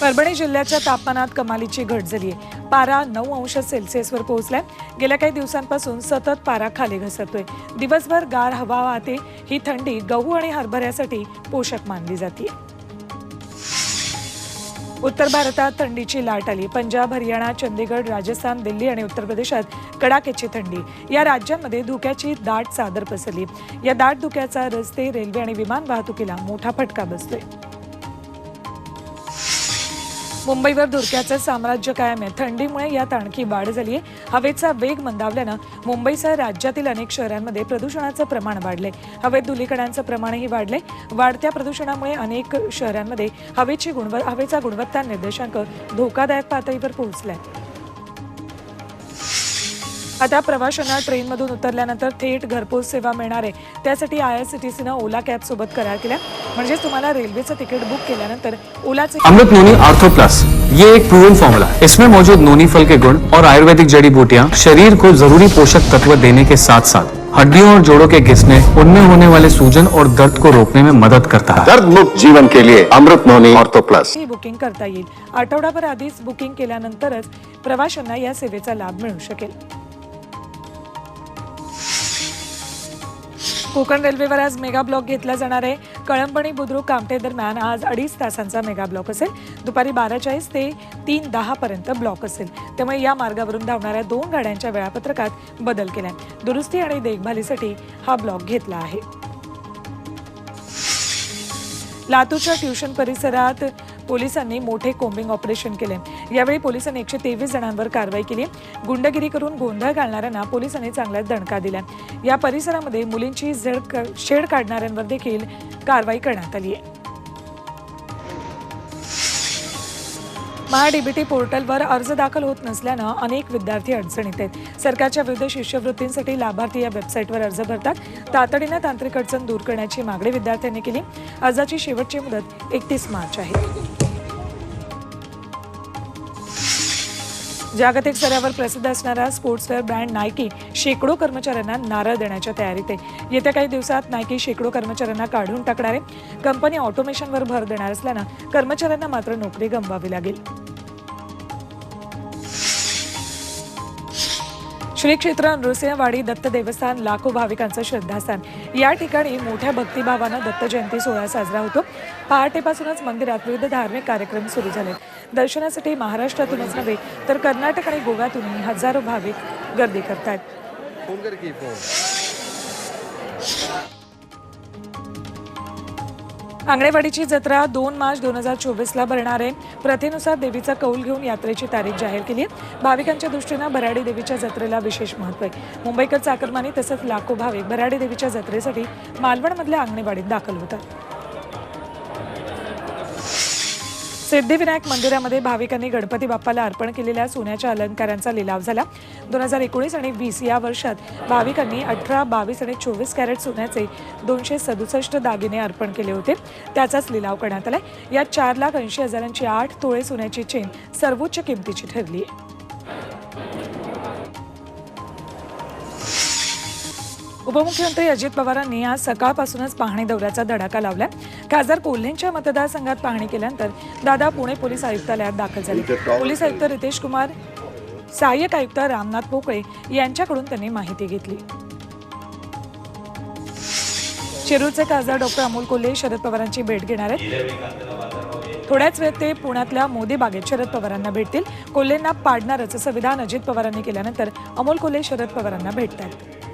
परभणी जिल्ह्याच्या तापमानात कमालीची घट झाली आहे पारा नऊ अंश सेल्सिअसवर पोहोचलाय. गेल्या काही दिवसांपासून सतत पारा खाली घसरतोय. दिवसभर गार हवा वाहते. ही थंडी गहू आणि हरभऱ्यासाठी पोषक मानली जाते उत्तर भारतात थंडीची लाट आली. पंजाब हरियाणा चंदीगड राजस्थान दिल्ली आणि उत्तर प्रदेशात कडाक्याची थंडी. या राज्यांमध्ये धुक्याची दाट चादर पसरली. या दाट धुक्याचा रस्ते रेल्वे आणि विमान वाहतुकीला मोठा फटका बसतोय. मुंबईवर धुरक्याचं साम्राज्य कायम आहे. थंडीमुळे यात आणखी वाढ झाली आहे. हवेचा वेग मंदावल्यानं मुंबईसह राज्यातील अनेक शहरांमध्ये प्रदूषणाचं प्रमाण वाढले हवेत धुलीकणांचं प्रमाणही वाढले वाढत्या प्रदूषणामुळे अनेक शहरांमध्ये हवेची गुणव हवेचा गुणवत्ता निर्देशांक धोकादायक पातळीवर पोहोचलाय. आता प्रवाशांना ट्रेनमधून उतरल्यानंतर थेट घरपोच सेवा मिळणार आहे. त्यासाठी आय आर सी टी सीनं ओला कॅब सोबत करार केला. म्हणजेच तुम्हाला रेल्वेचं तिकीट बुक केल्यानंतर ओलाचे अमृत नोनी आर्थो प्लस. ये एक प्रूवन फॉर्मूला इसमें मौजूद नोनी फल के गुण और आयुर्वेदिक जड़ी बूटियाँ शरीर को जरूरी पोषक तत्व देने के साथ साथ हड्डियों और जोड़ों के घिसने उनमें होने वाले सूजन और दर्द को रोकने में मदद करता है। दर्द मुक्त जीवन के लिए अमृत नोनी ऑर्थो प्लस। ही बुकिंग करता येईल. आठवडाभर आधीच बुकिंग केल्यानंतरच प्रवाशांना या सेवेचा लाभ मिळू शकेल. कोकण रेल्वेवर आज मेगा ब्लॉक घेतला जाणार आहे. कळंबणी बुद्रुक कामटे दरम्यान आज अडीच तासांचा मेगा ब्लॉक असेल. दुपारी बारा चाळीस ते तीन दहा पर्यंत ब्लॉक असेल. त्यामुळे या मार्गावरून धावणाऱ्या दोन गाड्यांच्या वेळापत्रकात बदल केला दुरुस्ती आणि देखभालीसाठी हा ब्लॉक घेतला आहे. लातूरच्या ट्युशन परिसरात पोलिसांनी मोठे कोम्बिंग ऑपरेशन केले यावेळी पोलिसांनी एकशे तेवीस जणांवर कारवाई केली. गुंडगिरी करून गोंधळ घालणाऱ्यांना पोलिसांनी चांगला दणका दिल्या या परिसरामध्ये मुलींची झड क- शेड काढणाऱ्यांवर देखील कारवाई करण्यात आली आहे. महाडीबीटी पोर्टलवर अर्ज दाखल होत नसल्यानं अनेक विद्यार्थी अडचणीत आहेत. सरकारच्या विविध शिष्यवृत्तींसाठी लाभार्थी या वेबसाईटवर अर्ज भरतात. तातडीनं तांत्रिक अडचण दूर करण्याची मागणी विद्यार्थ्यांनी केली. अर्जाची शेवटची मुदत एकतीस मार्च आहे. जागतिक स्तरावर प्रसिद्ध असणारा स्पोर्ट्सवेअर ब्रँड नायकी शेकडो कर्मचाऱ्यांना नारळ देण्याच्या तयारीत आहे. येत्या काही दिवसात नायकी शेकडो कर्मचाऱ्यांना काढून टाकणार आहे. कंपनी ऑटोमेशनवर भर देणार असल्यानं कर्मचाऱ्यांना मात्र नोकरी गमवावी लागेल. श्री क्षेत्र नृसिंहवाडी दत्त देवस्थान लाखो भाविकांचं श्रद्धास्थान. या ठिकाणी मोठ्या भक्तिभावानं दत्त जयंती सोहळा साजरा होतो. पहाटेपासूनच मंदिरात विविध धार्मिक कार्यक्रम सुरू झाले. दर्शनासाठी महाराष्ट्रातूनच नव्हे तर कर्नाटक आणि गोव्यातूनही हजारो भाविक गर्दी करतात आंगणेवाडीची जत्रा दोन मार्च दोन हजार चोवीसला भरणार आहे. प्रथेनुसार देवीचा कौल घेऊन यात्रेची तारीख जाहीर केली आहे. भाविकांच्या दृष्टीनं भराडी देवीच्या जत्रेला विशेष महत्त्व आहे. मुंबईकर चाकरमानी तसंच लाखो भाविक भराडी देवीच्या जत्रेसाठी मालवणमधल्या आंगणेवाडीत दाखल होतात. सिद्धिविनायक मंदिरामध्ये भाविकांनी गणपती बाप्पाला अर्पण केलेल्या सोन्याच्या अलंकारांचा लिलाव झाला. दोन हजार एकोणीस आणि वीस या वर्षात भाविकांनी अठरा बावीस आणि चोवीस कॅरेट सोन्याचे दोनशे सदुसष्ट दागिने अर्पण केले होते. त्याचाच लिलाव करण्यात आलाय. यात चार लाख ऐंशी हजारांची आठ तोळे सोन्याची चेन सर्वोच्च किमतीची ठरली आहे उपमुख्यमंत्री अजित पवारांनी आज सकाळपासूनच पाहणी दौऱ्याचा धडाका लावलाय. खासदार कोल्हेंच्या मतदारसंघात पाहणी केल्यानंतर दादा पुणे पोलीस आयुक्तालयात दाखल झाले. पोलीस आयुक्त रितेश कुमार सहाय्यक आयुक्त रामनाथ पोकळे यांच्याकडून त्यांनी माहिती घेतली. शिरूरचे खासदार डॉक्टर अमोल कोल्हे शरद पवारांची भेट घेणार आहेत. थोड्याच वेळात ते पुण्यातल्या मोदी बागेत शरद पवारांना भेटतील. कोल्हेंना पाडणारच असं विधान अजित पवारांनी केल्यानंतर अमोल कोल्हे शरद पवारांना भेटतात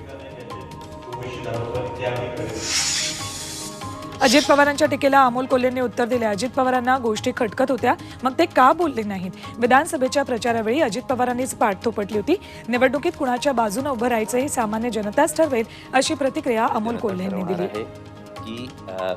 अजित पवारांच्या टीकेला अमोल कोल्हेंनी उत्तर दिले. अजित पवारांना गोष्टी खटकत होत्या. मग ते का बोलले नाहीत? विधानसभेच्या प्रचारावेळी अजित पवारांनीच पाठ थोपटली होती. निवडणुकीत कुणाच्या बाजूने उभं राहायचं हे सामान्य जनताच ठरवेल अशी प्रतिक्रिया अमोल कोल्हेंनी दिली. आहे की अ,